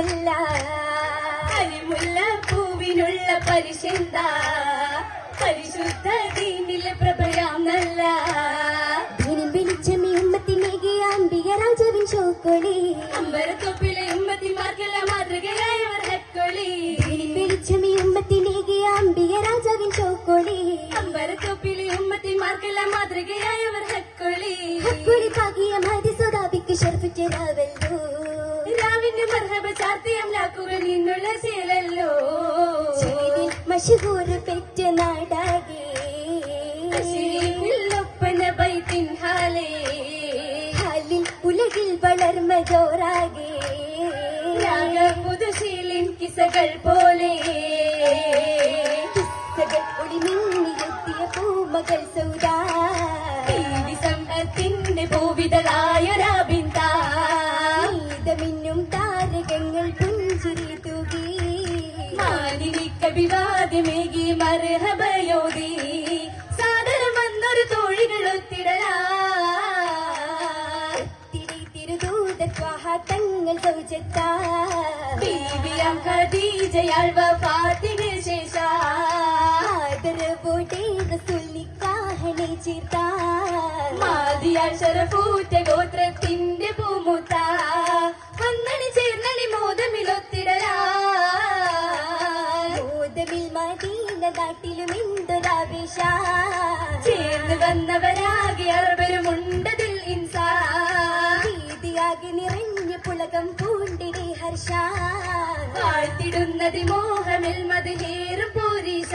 കുടുംബത്തിൽ കരിമുല്ല പൂവിനുള്ള പരിശന്ത പരിശുദ്ധ ദീനിലെ പ്രഭയാം നല്ല ദിനം വെളിച്ചം ഈ ഉമ്മത്തിനേകി അംബിക രാജാവിൻ ചോക്കൊളി. അമ്പരത്തൊപ്പിലെ ഉമ്മത്തിമാർക്കെല്ലാം മാതൃകയായ വർഹക്കൊളി ദിനം വെളിച്ചം ഈ ഉമ്മത്തിനേകി അംബിക രാജാവിൻ ചോക്കൊളി. അമ്പരത്തൊപ്പിലെ ഉമ്മത്തിമാർക്കെല്ലാം വർഹക്കൊളി ഹക്കൊളി. പാകിയ മാതി സ്വതാപിക്ക് രാവിന്റെ മർഹബ ചാർത്തിയം നിന്നുള്ള ചിലല്ലോ മഷഹൂർ പെറ്റ നാടാകെ. ബൈത്തിൻ ഹാലേ. ഹാലിൽ ഉലകിൽ വളർമ ജോറാകെ. പുതുശീലിൻ കിസകൾ പോലെ വിവാദമേകി മർഹബയോതി സാദരം വന്നൊരു തോഴികൾ ഒത്തിടലാ. തിരി തിരുദൂത സ്വാഹ തങ്ങൾ സൗജത്താ ഖദീജയാൾ വഫാത്തിന് ശേഷ. ആദരവോടെ റസൂലിക്കാഹനെ ചേർത്താ. മാതിയാൾ ശരഫൂറ്റ ഗോത്രത്തിന്റെ ചേർന്ന് വന്നവരാകെ അറബരുമുണ്ടതിൽ ഇൻസാ. ഭീതിയാകെ നിറഞ്ഞ പുളകം പൂണ്ടിടെ ഹർഷ. വാഴ്ത്തിടുന്നത് മോഹമിൽ മതിലേറും പൂരീശ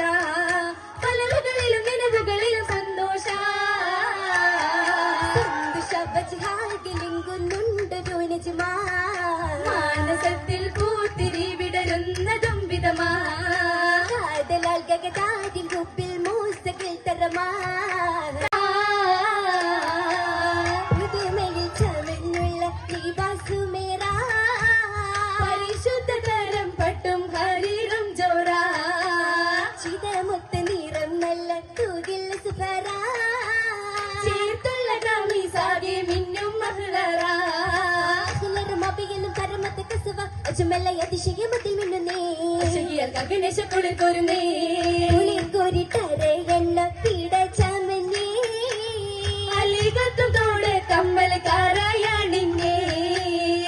പലവുകളിലും നിലവുകളിലും സന്തോഷ. മാനസത്തിൽ കസുവ അജുമല്ല അതിശയമത്തിൽ മിന്നുന്നേ. കുളിർക്കൊരുന്നേ കുളിർ കോരിട്ടര എണ്ണ പീഡ ചമഞ്ഞേ അലികത്തും തോട് കമ്മലക്കാരായാണിങ്ങേ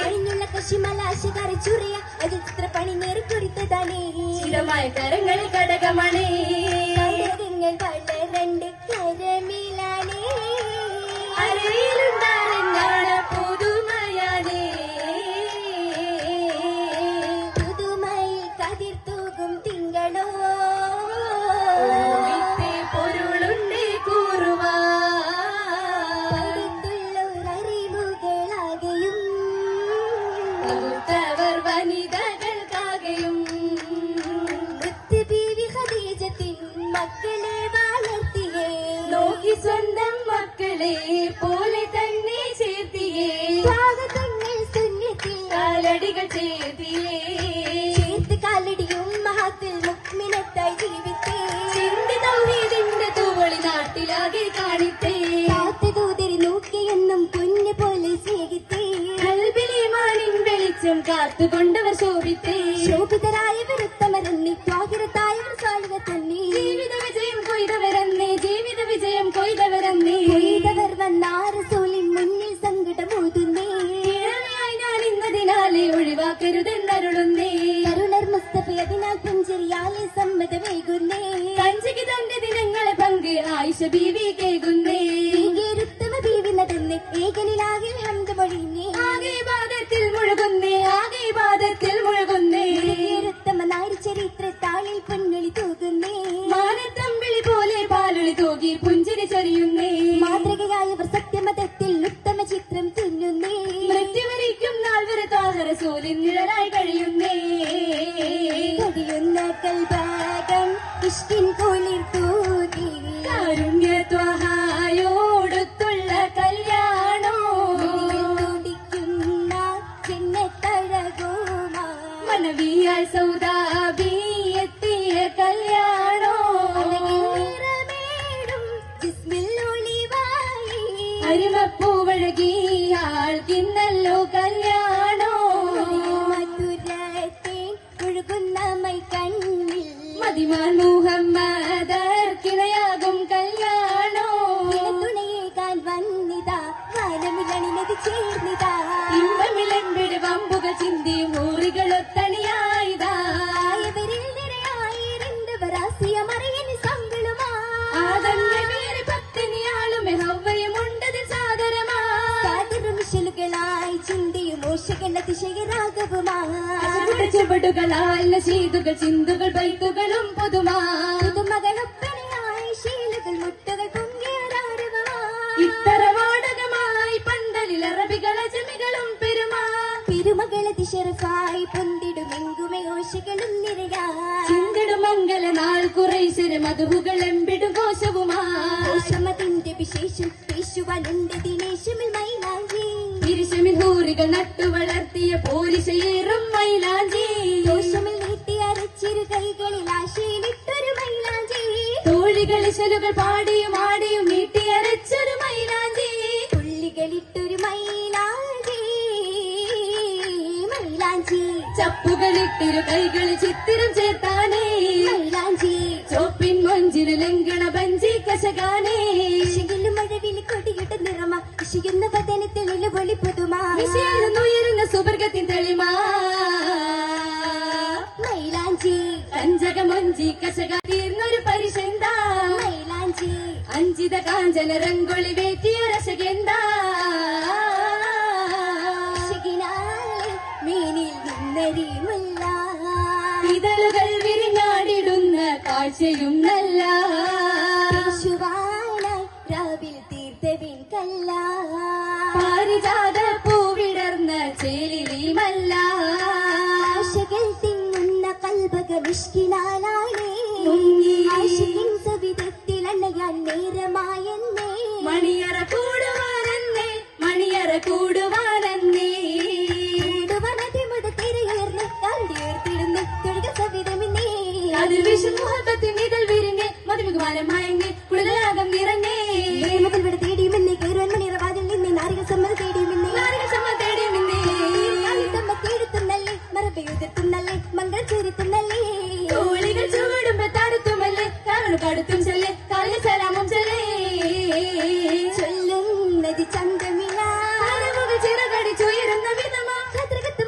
അണിഞ്ഞുള്ള കശിമലാശകാര ചുറിയ അതിൽ ചിത്രപ്പണി നേറി കുറിത്തതാണേ ചിരമായ കരങ്ങളിൽ കടകമണേ. കടകങ്ങൾ വളരണ്ട് കരമിലാണേ. അരയിലുണ്ടാറെന്നാണ് മക്കളെ പോലെ തന്നെ ചേർത്തിയേ. സ്വാഗതങ്ങൾ സുന്നത്തിൽ കാലടികൾ ചേർത്തിയേ. ചേർത്ത് കാലടിയും മഹാത്തിൽ മുക്മിനത്തായി ജീവിത്തേ. ചിന്തി തൗഹീദിന്റെ തൂവളി നാട്ടിലാകെ കാണിത്തേ. കാത്തു ദൂതരി നോക്കിയെന്നും കുഞ്ഞു പോലെ സ്നേഹിത്തേ. കൽബിലെ മാനിൻ വെളിച്ചം കാത്തുകൊണ്ടവർ ശോഭിത്തേ. ശോഭിതരായവർ ആയിഷ ബീവി കേകുന്നേ ഉത്തമ ബീവി നടന്ന് ഏകനിലാകിൽ ഹന്ത മൊഴിഞ്ഞേ ആകെ ബാധത്തിൽ മുഴുകുന്നേ ആകെ ബാധത്തിൽ മുഴുകുന്നേ. ഉത്തമ നാരി ചരിത്ര താളിൽ പൊന്നൊളി തൂകുന്നേ. മാനത്തമ്പിളി പോലെ പാലുളി തൂകി പുഞ്ചിരി ചൊരിയുന്നേ. മാതൃകയായവർ സത്യമതത്തിൽ ഉത്തമ ചിത്രം തുന്നുന്നേ. മൃത്യുവരിക്കും നാൾ വരെ താഹര സൂര്യൻ सौदा ചുവടുകളാൽ ചെയ്തുകൾ ചിന്തുകൾ ബൈത്തുകളും പുതുമാ ശീലകൾ മുട്ടുകൾ ഇത്തര വാടകമായി പന്തലിൽ അറബികൾ അജമികളും പെരുമാ. പെരുമകളെ തിഷറഫായി പൊന്തിടുമെങ്കുമേ ഓശകളും നിരയായി ചിന്തിടും മംഗല നാൾ കുറേശ്വരം മധുവുകൾ എമ്പിടും കോശവുമാ. ദേശമതിന്റെ വിശേഷം യേശുവാനുണ്ട് ദിനേശമിൽ പോരിശയേറും മൈലാഞ്ചി. ദോഷമിൽ നീട്ടി അരച്ചിരു കൈകളിൽ ആശയിലിട്ടൊരു മൈലാഞ്ചി. തോഴികൾ ഇശലുകൾ പാടിയും ആടിയും നീട്ടി അരച്ചൊരു മൈലാഞ്ചി. പുള്ളികളിട്ടൊരു മൈലാഞ്ചി. മൈലാഞ്ചി. ചപ്പുകളിട്ടിരു കൈകളിൽ ചിത്തിരം ചേർത്താനേ. മൈലാഞ്ചി. ചോപ്പിൻ മൊഞ്ചിൽ ലങ്കണ ബഞ്ചി കശകാനേ. നിറമ ഇശയുന്ന പതനത്തിൽ ഒളി പുതുമാ വിശേലുയരുന്ന സുവർഗത്തിൻ തെളിമാ. മൈലാഞ്ചി. കഞ്ചക മൊഞ്ചി കശക തീർന്നൊരു പരിശന്ത. മൈലാഞ്ചി. അഞ്ചിത കാഞ്ചന രംഗോളി വേറ്റിയൊരശകെന്ത മീനിൽ നിന്നരിയുമല്ല. ഇതളുകൾ വിരിഞ്ഞാടിടുന്ന കാഴ്ചയും നല്ല യേശുവാനായി ചേലിമല്ല ആശകൾ തിങ്ങുന്ന കൽബക മിഷ്കിനാലാണേ സവിധത്തിൽ അണയാൻ നേരമായെന്നേ അടുത്തും ചൊല്ലേ കല സലാമും ചൊല്ലേ. ചൊല്ലുന്നത് ചന്തമില്ല ചിറകടിച്ചുയരുന്ന മിതമാ.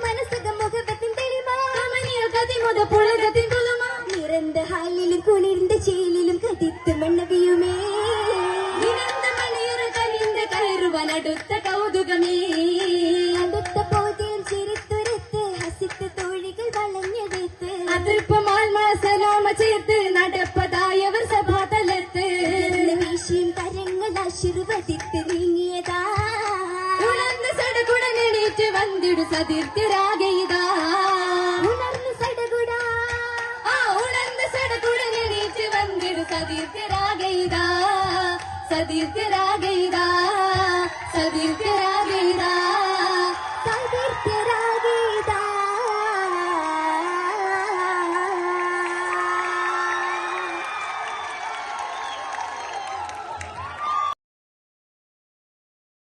മനസ്സകം മുഖത്തിൻ തെളിവാ കമനിയ കതിമുത പുളകത്തിൻ കുലുമാ നിറந்த ഹാലിലും കുളിർந்த ചേലിലും കതിത്ത് മണ്ണവിയ ആശീർവദിത്ത് നീങ്ങിയതാ ഉണർന്ന് സടകുടനെണീറ്റ് വന്നിടു സതീർത്ഥരാകയിതാ ഉണർന്ന് സടകുട. ആ ഉണർന്ന് സടകുടനെണീറ്റ് വന്നിടു സതീർത്ഥരാകയിതാ സതീർത്ഥരാകയിതാ സതീർത്ഥരാകയിതാ